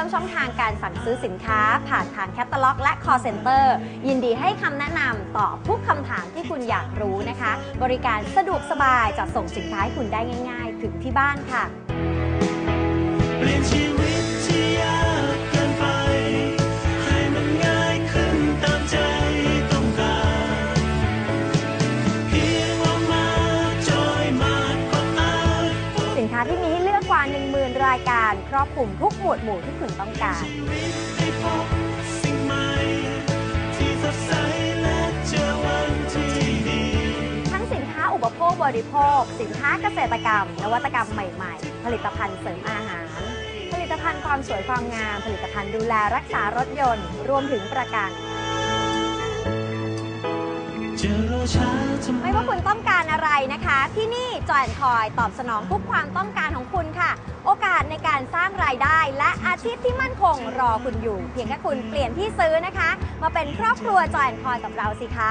พิ่มช่องทางการสั่งซื้อสินค้า ผ่านทางแคตตาล็อก และ call center ยินดีให้คำแนะนำตอบทุกคำถามที่คุณอยากรู้นะคะ บริการสะดวกสบายจัดส่งสินค้าให้คุณได้ง่าย ๆ ถึงที่บ้านค่ะเปลี่ยนชีวิตที่ยากเกินไป ให้มันง่ายขึ้นตามใจต้องการเพียงเรามาจอยมาก็อาจสินค้าที่มีให้เลือกกว่า10,000 รายการครอบคลุมทุกหมวดหมู่ที่คุณต้องการชีวิตให้พบสิ่งใหม่ที่สดใสและเจอวันที่ดีทั้งสินค้าอุปโภคบริโภค สินค้าเกษตรกรรม นวัตกรรมใหม่ๆ ผลิตภัณฑ์เสริมอาหาร ผลิตภัณฑ์ความสวยความงาม ผลิตภัณฑ์ดูแลรักษารถยนต์ รวมถึงประกันจะรอช้าทำไมไม่ว่าคุณต้องการอะไร นะคะ ที่นี่จอยคอยตอบสนองทุกความต้องการของคุณค่ะ โอกาสในการสร้างรายได้ และอาชีพที่มั่นคงรอคุณอยู่ เพียงแค่คุณเปลี่ยนที่ซื้อนะคะ มาเป็นครอบครัวจอยคอยกับเราสิคะ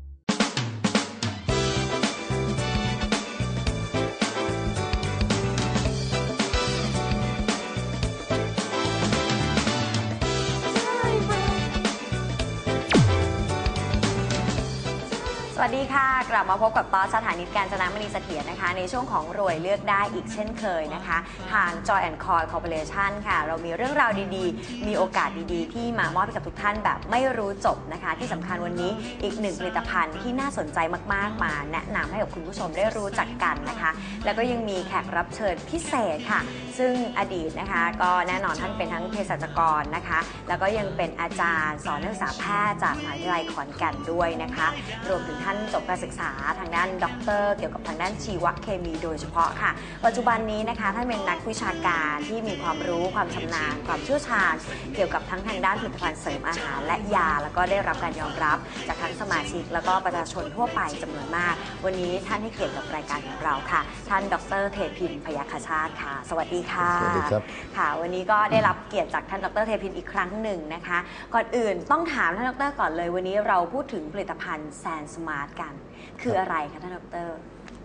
ลับมาพบกับตอสสถานีการจนามณีเสถียรนะคะ ในช่วงของรวยเลือกได้อีกเช่นเคยนะคะทาง Joy and Coy Corporation ค่ะ เรามีเรื่องราวดีๆ มีโอกาสดีๆ ที่มามอบให้กับทุกท่านแบบไม่รู้จบนะคะ ที่สำคัญวันนี้อีกหนึ่งผลิตภัณฑ์ที่น่าสนใจมากๆ มาแนะนำให้กับคุณผู้ชมได้รู้จักกันนะคะ แล้วก็ยังมีแขกรับเชิญพิเศษค่ะ ซึ่งอดีตนะคะ ก็แน่นอนท่านเป็นทั้งเภสัชกรนะคะ แล้วก็ยังเป็นอาจารย์สอนนักศึกษาแพทย์จากมหาวิทยาลัยขอนแก่นด้วยนะคะ รวมถึงท่านจบการศึกษาทางด้านด็อกเตอร์เกี่ยวกับทางด้านชีวเคมีโดยเฉพาะค่ะ ปัจจุบันนี้นะคะท่านเป็นนักวิชาการที่มีความรู้ความชำนาญ ความเชี่ยวชาญ เกี่ยวกับทั้งทางด้านผลิตภัณฑ์เสริมอาหารและยา แล้วก็ได้รับการยอมรับ จากทั้งสมาชิก แล้วก็ประชาชนทั่วไปจำนวนมาก วันนี้ท่านให้เกียรติกับรายการของเราค่ะ ท่านดรเทพินพยัคฆชาติค่ะ สวัสดีค่ะ สวัสดีครับ ค่ะ วันนี้ก็ได้รับเกียรติจากท่านดรเทพินอีกครั้งหนึ่งนะคะ ก่อนอื่นต้องถามท่านดรก่อนเลย วันนี้เราพูดถึงผลิตภัณฑ์แซนสมาร์ทกัน คืออะไรคะท่านดร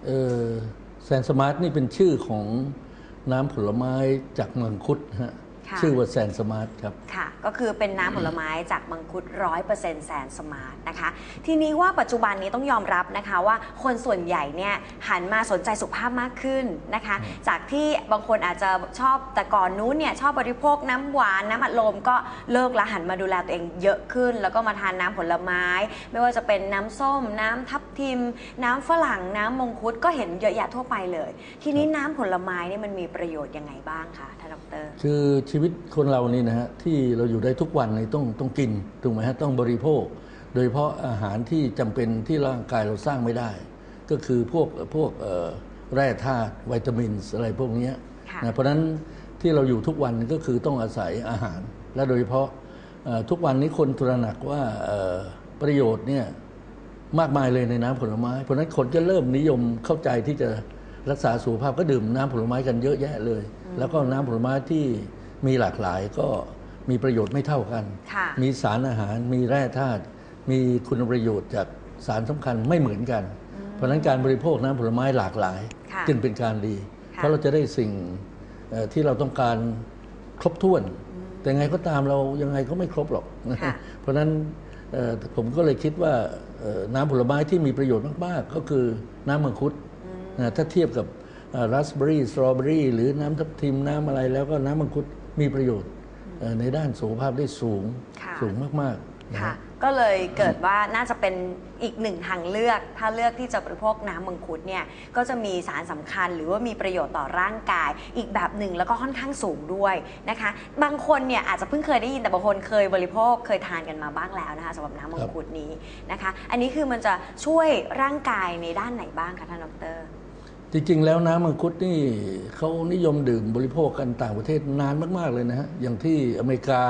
เออแซนสมาร์ทนี่เป็นชื่อของน้ำผลไม้จากมังคุดฮะ ค่ะ ชื่อว่าแซนสมาร์ทครับ ค่ะ ก็คือเป็นน้ำผลไม้จากมังคุดร้อยเปอร์เซ็นต์แสนสมาร์ทนะคะ ทีนี้ว่าปัจจุบันนี้ต้องยอมรับนะคะว่าคนส่วนใหญ่เนี่ยหันมาสนใจสุขภาพมากขึ้นนะคะ จากที่บางคนอาจจะชอบแต่ก่อนนู้นเนี่ยชอบบริโภคน้ำหวานน้ำอัดลมก็เลิกละหันมาดูแลตัวเองเยอะขึ้น แล้วก็มาทานน้ำผลไม้ ไม่ว่าจะเป็นน้ำส้ม น้ำทับทิม น้ำฝรั่งน้ำมงคุดก็เห็นเยอะแยะทั่วไปเลย ทีนี้น้ำผลไม้เนี่ยมันมีประโยชน์ยังไงบ้างคะท่าน ดร คือชีวิตคนเรานี่นะฮะที่เราอยู่ได้ทุกวันนี่ต้องต้องกินถูกไหมฮะต้องบริโภค โดยเฉพาะอาหารที่จำเป็นที่ร่างกายเราสร้างไม่ได้ ก็คือพวกพวกเอ่อแร่ธาตุวิตามินอะไรพวกเนี้ยค่ะนะเพราะฉะนั้นที่เราอยู่ทุกวันก็คือต้องอาศัยอาหาร และโดยเฉพาะเอ่อทุกวันนี้คนตระหนักว่าเอ่อประโยชน์เนี่ยมากมายเลยในน้ำผลไม้ เพราะฉะนั้นคนก็เริ่มนิยมเข้าใจที่จะ รักษาสุขภาพก็ดื่มน้ำผลไม้กันเยอะแยะเลย แล้วก็น้ำผลไม้ที่มีหลากหลายก็มีประโยชน์ไม่เท่ากันค่ะมีสารอาหาร มีแร่ธาตุ มีคุณประโยชน์จากสารสำคัญไม่เหมือนกัน เพราะฉะนั้นการบริโภคน้ำผลไม้หลากหลายค่ะจึงเป็นการดีค่ะเพราะเราจะได้สิ่งเอ่อที่เราต้องการครบถ้วน แต่ไงก็ตามเรายังไงก็ไม่ครบหรอกค่ะเพราะฉะนั้นเอ่อผมก็เลยคิดว่าเอ่อน้ำผลไม้ที่มีประโยชน์มาก ๆ ก็คือน้ำมังคุดนะ ถ้าเทียบกับราสเบอรี่สตรอเบอรี่หรือน้ำทับทิมน้ำอะไรแล้วก็น้ำมังคุดมีประโยชน์เอ่อในด้านสุขภาพได้สูงค่ะสูงมากนะค่ะฮะก็เลยเกิดว่าน่าจะเป็นอีกหนึ่งทางเลือก ถ้าเลือกที่จะบริโภคน้ำมังคุดเนี่ยก็จะมีสารสำคัญหรือว่ามีประโยชน์ต่อร่างกาย อีกแบบหนึ่งแล้วก็ค่อนข้างสูงด้วยนะคะ บางคนเนี่ยอาจจะเพิ่งเคยได้ยินแต่บางคนเคยบริโภคเคยทานกันมาบ้างแล้วนะคะสำหรับน้ำมังคุดนี้นะคะ อันนี้คือมันจะช่วยร่างกายในด้านไหนบ้างคะท่านดร จริง ๆ แล้วน้ำมังคุดนี่เขานิยมดื่มบริโภคกันต่างประเทศนานมาก ๆ เลยนะฮะ อย่างที่อเมริกา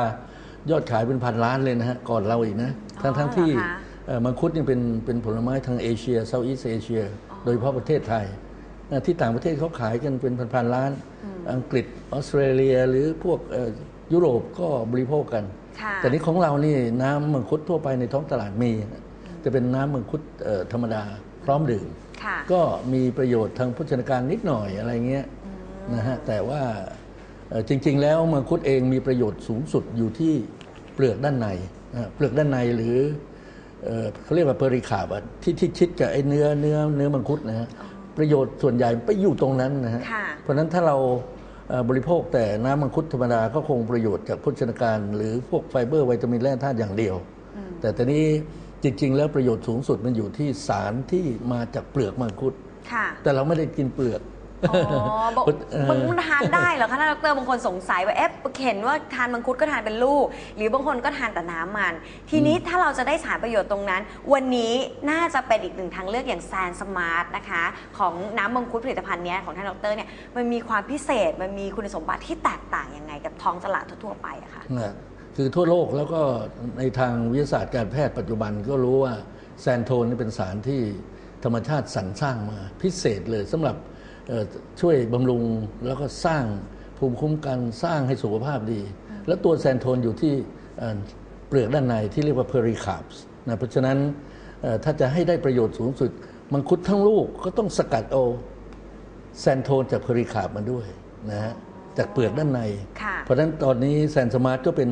ยอดขายเป็นพันล้านเลยนะฮะ ก่อนเราอีกนะอ๋อทั้งทั้งๆที่เหรอคะเอ่อมังคุดนี่เป็นเป็นผลไม้ทางเอเชียเซาท์อีสเอเชีย โดยเฉพาะประเทศไทยเอ่อที่ต่างประเทศเขาขายกันเป็นพัน ๆ ล้าน อังกฤษออสเตรเลียหรือพวกเอ่อยุโรปก็บริโภคกัน ค่ะ แต่นี้ของเรานี่น้ำมังคุดทั่วไปในท้องตลาดมีนะจะเป็นน้ำมังคุดเอ่อธรรมดาพร้อมดื่มค่ะ ก็มีประโยชน์ทางโภชนาการนิดหน่อยอะไรเงี้ยนะฮะแต่ว่าเอ่อจริง ๆ แล้วมังคุดเองมีประโยชน์สูงสุดอยู่ที่เปลือกด้านในนะฮะเปลือกด้านในหรือเอ่อเขาเรียกว่าเปริคาบอะที่ที่ชิดกับไอ้เนื้อเนื้อเนื้อมังคุดนะฮะประโยชน์ส่วนใหญ่ไปอยู่ตรงนั้นนะฮะค่ะเพราะฉะนั้นถ้าเราเอ่อบริโภคแต่น้ำมังคุดธรรมดาก็คงประโยชน์จากโภชนาการ หรือพวกไฟเบอร์วิตามินแร่ธาตุอย่างเดียว แต่ตอนนี้ จริง ๆ แล้วประโยชน์สูงสุดมันอยู่ที่สารที่มาจากเปลือกมังคุด ค่ะ แต่เราไม่ได้กินเปลือก อ๋อบอกเออมันทานได้เหรอคะท่านดรบางคนสงสัยว่าเอ๊ะเห็นว่าทานมังคุดก็ทานเป็นลูก หรือบางคนก็ทานแต่น้ำมัน ทีนี้ถ้าเราจะได้สารประโยชน์ตรงนั้น วันนี้น่าจะเป็นอีกหนึ่งทางเลือกอย่างแซนสมาร์ทนะคะ ของน้ำมังคุดผลิตภัณฑ์เนี้ยของท่านดรเนี่ยมันมีความพิเศษมันมีคุณสมบัติที่แตกต่างยังไงกับท้องตลาดทั่วๆไปอะคะ นะ คือทั่วโลกแล้วก็ในทางวิทยาศาสตร์การแพทย์ปัจจุบันก็รู้ว่าแซนโทนนี่เป็นสารที่ธรรมชาติสรรสร้างมาพิเศษเลยสำหรับเอ่อช่วยบำรุงแล้วก็สร้างภูมิคุ้มกันสร้างให้สุขภาพดี แล้วตัวแซนโทนอยู่ที่เอ่อเปลือกด้านในที่เรียกว่าเพอริคาบส์นะเพราะฉะนั้นเอ่อถ้าจะให้ได้ประโยชน์สูงสุด มังคุดทั้งลูกก็ต้องสกัดเอาแซนโทนจากเพอริคาบมาด้วยนะฮะ จากเปลือกด้านในค่ะเพราะฉะนั้นตอนนี้แซนสมาร์ทก็เป็น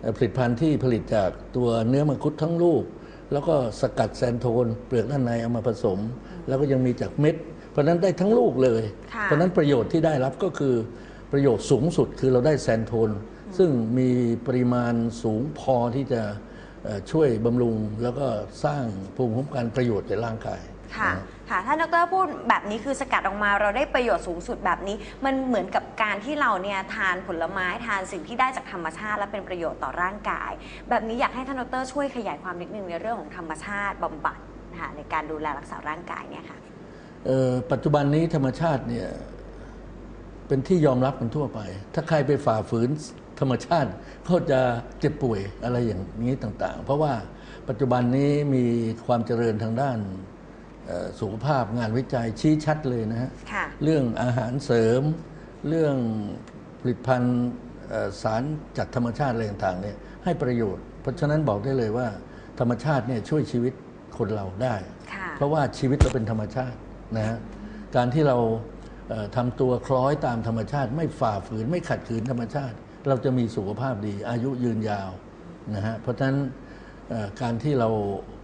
เอ่อผลิตภัณฑ์ที่ผลิตจากตัวเนื้อมังคุดทั้งลูก แล้วก็สกัดแซนโทน เปลือกด้านในเอามาผสม แล้วก็ยังมีจากเม็ด เพราะฉะนั้นได้ทั้งลูกเลยค่ะเพราะฉะนั้นประโยชน์ที่ได้รับก็คือประโยชน์สูงสุดคือเราได้แซนโทน ซึ่งมีปริมาณสูงพอที่จะเอ่อช่วยบำรุง แล้วก็สร้างภูมิคุ้มกันประโยชน์ในร่างกาย ค่ะนะค่ะท่านดรพูดแบบนี้คือสกัดออกมาเราได้ประโยชน์สูงสุดแบบนี้ มันเหมือนกับการที่เราเนี่ยทานผลไม้ทานสิ่งที่ได้จากธรรมชาติ และเป็นประโยชน์ต่อร่างกาย แบบนี้อยากให้ท่านดรช่วยขยายความนิดนึงในเรื่องของธรรมชาติบำบัดนะคะในการดูแลรักษาร่างกายเนี่ยค่ะเอ่อปัจจุบันนี้ธรรมชาติเนี่ยเป็นที่ยอมรับกันทั่วไป ถ้าใครไปฝ่าฝืนธรรมชาติก็จะเจ็บป่วยอะไรอย่างนี้ต่างๆ เพราะว่าปัจจุบันนี้มีความเจริญทางด้านเอ่อ สุขภาพงานวิจัยชี้ชัดเลยนะฮะค่ะเรื่องอาหารเสริม เรื่องผลิตภัณฑ์เอ่อสารจากธรรมชาติอะไรต่างๆเนี่ยให้ประโยชน์ เพราะฉะนั้นบอกได้เลยว่า ธรรมชาติเนี่ยช่วยชีวิตคนเราได้ค่ะเพราะว่าชีวิตเราเป็นธรรมชาตินะฮะการที่เราเอ่อทำตัวคล้อยตามธรรมชาติ ไม่ฝ่าฝืนไม่ขัดขืนธรรมชาติ เราจะมีสุขภาพดีอายุยืนยาวนะฮะเพราะฉะนั้นเอ่อการที่เราเอ่อ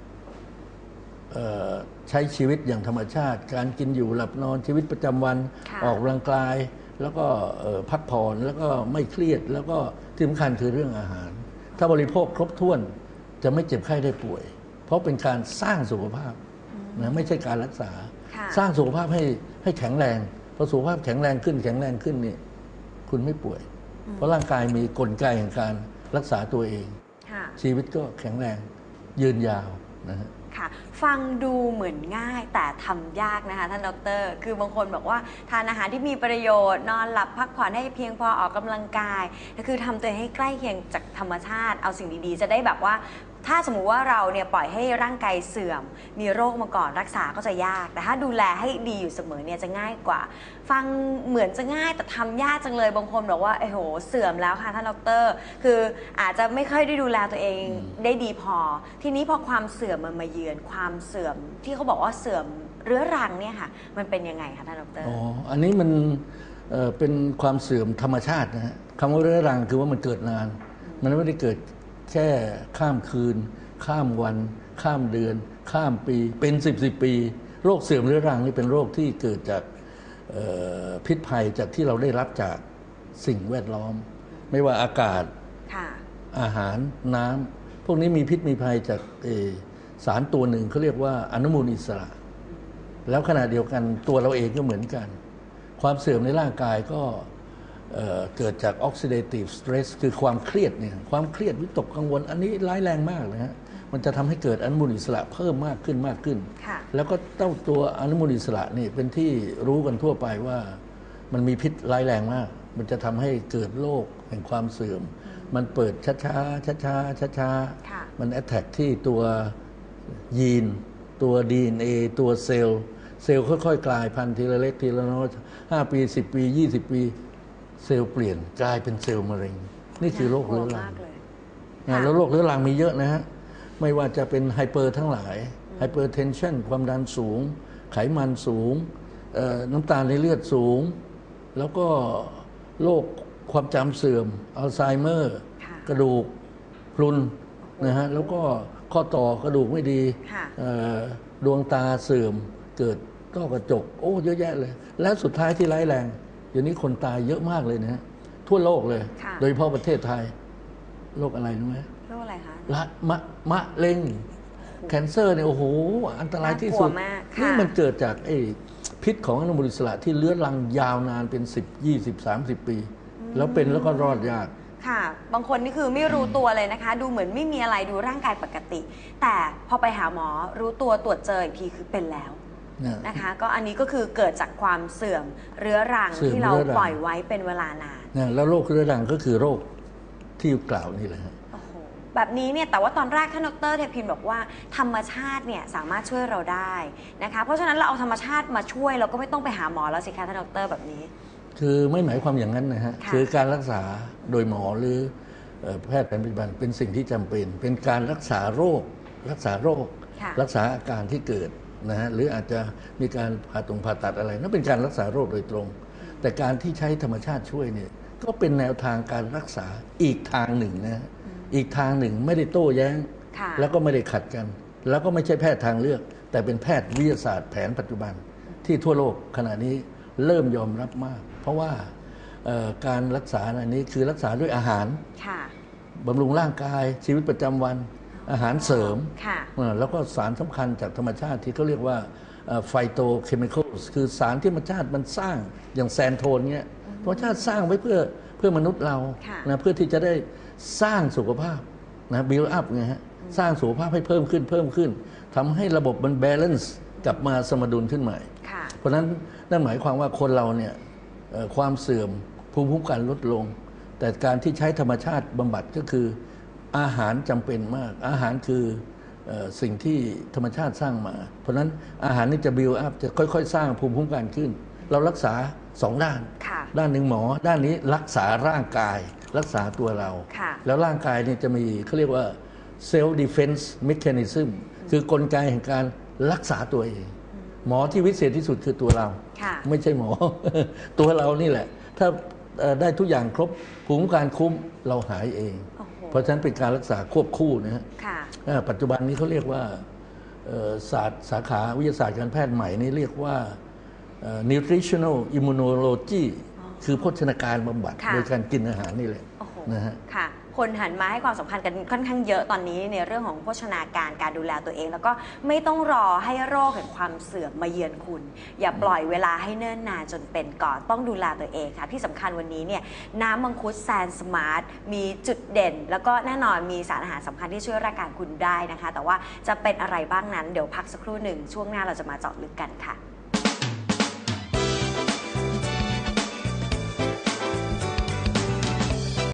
ใช้ชีวิตอย่างธรรมชาติ การกินอยู่หลับนอนชีวิตประจำวันค่ะออกกำลังกาย แล้วก็เอ่อพักผ่อนแล้วก็ไม่เครียด แล้วก็ที่สำคัญคือเรื่องอาหาร ถ้าบริโภคครบถ้วนจะไม่เจ็บไข้ได้ป่วย เพราะเป็นการสร้างสุขภาพนะไม่ใช่การรักษาค่ะสร้างสุขภาพให้ให้แข็งแรงพอสุขภาพแข็งแรงขึ้นแข็งแรงขึ้นนี่คุณไม่ป่วย เพราะร่างกายมีกลไกแห่งการรักษาตัวเองค่ะชีวิตก็แข็งแรงยืนยาว นะฮะ ค่ะ ฟังดูเหมือนง่ายแต่ทำยากนะคะ ท่านดรคือบางคนบอกว่าทานอาหารที่มีประโยชน์นอนหลับพักผ่อนให้เพียงพอออกกำลังกาย ก็คือทำตัวเองให้ใกล้เคียงจากธรรมชาติ เอาสิ่งดีๆ จะได้แบบว่า ถ้าสมมุติว่าเราเนี่ยปล่อยให้ร่างกายเสื่อม มีโรคมาก่อนรักษาก็จะยาก แต่ถ้าดูแลให้ดีอยู่เสมอเนี่ยจะง่ายกว่า ฟังเหมือนจะง่ายแต่ทำยากจังเลยบางคนบอกว่าไอ้โหเสื่อมแล้วค่ะท่านดร คืออาจจะไม่ค่อยได้ดูแลตัวเองได้ดีพอ ทีนี้พอความเสื่อมมันมาเยือนความเสื่อมที่เขาบอกว่าเสื่อมเรื้อรังเนี่ยค่ะ มันเป็นยังไงคะท่านดรอ๋ออันนี้มันเอ่อเป็นความเสื่อมธรรมชาตินะฮะคำว่าเรื้อรังคือว่ามันเกิดนาน มันไม่ได้เกิด แค่ข้ามคืน ข้ามวัน ข้ามเดือน ข้ามปีเป็นสิบสิบปี โรคเสื่อมเรื้อรังนี่เป็นโรคที่เกิดจากเอ่อพิษภัยจากที่เราได้รับจากสิ่งแวดล้อม ไม่ว่าอากาศค่ะอาหารน้ำพวกนี้มีพิษมีภัยจากเอ่อสารตัวหนึ่งเขาเรียกว่าอนุมูลอิสระ แล้วขณะเดียวกันตัวเราเองก็เหมือนกัน ความเสื่อมในร่างกายก็ เอ่อเกิดจาก oxidative stress คือความเครียดเนี่ยความเครียดวิตกกังวล อันนี้ร้ายแรงมากนะฮะมันจะทำให้เกิดอนุมูลอิสระเพิ่มมากขึ้นมากขึ้นค่ะแล้วก็เต้าตัวอนุมูลอิสระนี่เป็นที่รู้กันทั่วไปว่า มันมีพิษร้ายแรงมาก มันจะทำให้เกิดโรคแห่งความเสื่อม มันเปิดช้าช้าช้าช้าช้าช้าๆค่ะมันแอตแทกที่ตัวยีน ตัว DNA ตัวเซลล์ เซลล์ค่อยๆ กลายพันธุ์ทีละเล็กทีละน้อยห้าปีสิบปียี่สิบปี เซลล์เปลี่ยนกลายเป็นเซลล์มะเร็ง นี่คือโรคเรื้อรัมางกเลยนะแล้วโรคเรื้อรังมีเยอะนะฮะไม่ว่าจะเป็นไฮเปอร์ทั้งหลายไฮเปอร์เทนชันความดันสูง ไขมันสูงเอ่อน้ำตาลในเลือดสูง แล้วก็โรคความจำเสื่อมอัลไซเมอร์ค่ะกระดูกพรุนนะฮะแล้วก็ข้อต่อกระดูกไม่ดีค่ะเอ่อดวงตาเสื่อมเกิดต้อกระจก โอ้เยอะแยะเลย และสุดท้ายที่ร้ายแรง เดี๋ยวนี้คนตายเยอะมากเลยนะฮะทั่วโลกเลย ค่ะ โดยเฉพาะประเทศไทยโรคอะไรรู้ไหมโรคอะไรคะ ละมะมะเร็งแคนเซอร์เนี่ยโอ้โห อันตรายที่สุด น่ากลัวมากค่ะ นี่มันเกิดจากไอ้พิษของอนุมูลอิสระที่เลื้อรังยาวนานเป็น 10 20 30 ปี แล้วเป็นแล้วก็รอดยาก ค่ะ บางคนนี่คือไม่รู้ตัวเลยนะคะ ดูเหมือนไม่มีอะไรดูร่างกายปกติ แต่พอไปหาหมอรู้ตัวตรวจเจออีกทีคือเป็นแล้ว นะนะคะ ก็อันนี้ก็คือเกิดจากความเสื่อมเรื้อรังเสื่อมที่เราเรื้อรัง ปล่อยไว้เป็นเวลานานนะแล้วโรคเรื้อรังก็คือโรคที่กล่าวนี่แหละฮะ โอ้โหแบบนี้เนี่ยแต่ว่าตอนแรกท่านดรเทพินบอกว่าธรรมชาติเนี่ยสามารถช่วยเราได้นะคะเพราะฉะนั้นเราเอาธรรมชาติมาช่วยเราก็ไม่ต้องไปหาหมอแล้วสิคะท่านดรแบบนี้ คือไม่หมายความอย่างนั้นนะฮะค่ะ คือการรักษาโดยหมอหรือเอ่อแพทย์แผนปัจจุบันเป็นสิ่งที่จำเป็น เป็นการรักษาโรค รักษาโรค ค่ะ รักษาอาการที่เกิด นะฮะหรืออาจจะมีการผ่าตรงผ่าตัดอะไรนั่นเป็นการรักษาโรคโดยตรง แต่การที่ใช้ธรรมชาติช่วยเนี่ยก็เป็นแนวทางการรักษาอีกทางหนึ่งนะฮะอีกทางหนึ่งไม่ได้โต้แย้งค่ะแล้วก็ไม่ได้ขัดกัน แล้วก็ไม่ใช่แพทย์ทางเลือก แต่เป็นแพทย์วิทยาศาสตร์แผนปัจจุบันที่ทั่วโลกขณะนี้เริ่มยอมรับมาก เพราะว่าเอ่อการรักษาอันนี้คือรักษาด้วยอาหารค่ะบำรุงร่างกายชีวิตประจำวัน อาหารเสริมค่ะเอ่อแล้วก็สารสำคัญจากธรรมชาติที่เขาเรียกว่าไฟโตเคมีคอลคือสารที่ธรรมชาติมันสร้างอย่างแซนโทนเนี้ยธรรมชาติสร้างไว้เพื่อเพื่อมนุษย์เราค่ะ นะเพื่อที่จะได้สร้างสุขภาพนะบิลอัพไงฮะสร้างสุขภาพให้เพิ่มขึ้นเพิ่มขึ้นทำให้ระบบมันบาลานซ์กลับมาสมดุลขึ้นใหม่ ค่ะ เพราะฉะนั้นนั่นหมายความว่าคนเราเนี่ยเอ่อความเสื่อมภูมิคุ้มกันลดลง แต่การที่ใช้ธรรมชาติบำบัดก็คือ อาหารจำเป็นมาก อาหารคือเออสิ่งที่ธรรมชาติสร้างมา เพราะฉะนั้นอาหารนี่จะบิวอัพจะค่อย ๆ สร้างภูมิคุ้มกันขึ้น เรารักษาสองด้านค่ะด้านหนึ่งหมอ ด้านนี้รักษาร่างกาย รักษาตัวเราค่ะแล้วร่างกายเนี่ยจะมีเขาเรียกว่า self defense mechanism คือกลไกแห่งการรักษาตัวเอง หมอที่วิเศษที่สุดคือตัวเราค่ะไม่ใช่หมอ ตัวเรานี่แหละ ถ้าเอ่อได้ทุกอย่างครบภูมิคุ้มกันคุ้มเราหายเองโอ้โห เพราะฉะนั้นเป็นการรักษาควบคู่นะฮะค่ะเอ่อปัจจุบันนี้เขาเรียกว่าเอ่อศาสตร์สาขาวิทยาศาสตร์การแพทย์ใหม่นี่เรียกว่าเอ่อ nutritional immunology คือโภชนาการบำบัด ค่ะ โดยการกินอาหารนี่แหละโอ้โหนะฮะ ค่ะ คนหันมาให้ความสำคัญกันค่อนข้างเยอะตอนนี้ในเรื่องของโภชนาการการดูแลตัวเอง แล้วก็ไม่ต้องรอให้โรคแห่งความเสื่อมมาเยือนคุณ อย่าปล่อยเวลาให้เนิ่นนานจนเป็นก่อนต้องดูแลตัวเองค่ะ ที่สำคัญวันนี้เนี่ยน้ำมังคุดแซนสมาร์ทมีจุดเด่น แล้วก็แน่นอนมีสารอาหารสำคัญที่ช่วยร่างกายคุณได้นะคะ แต่ว่าจะเป็นอะไรบ้างนั้นเดี๋ยวพักสักครู่หนึ่งช่วงหน้าเราจะมาเจาะลึกกันค่ะ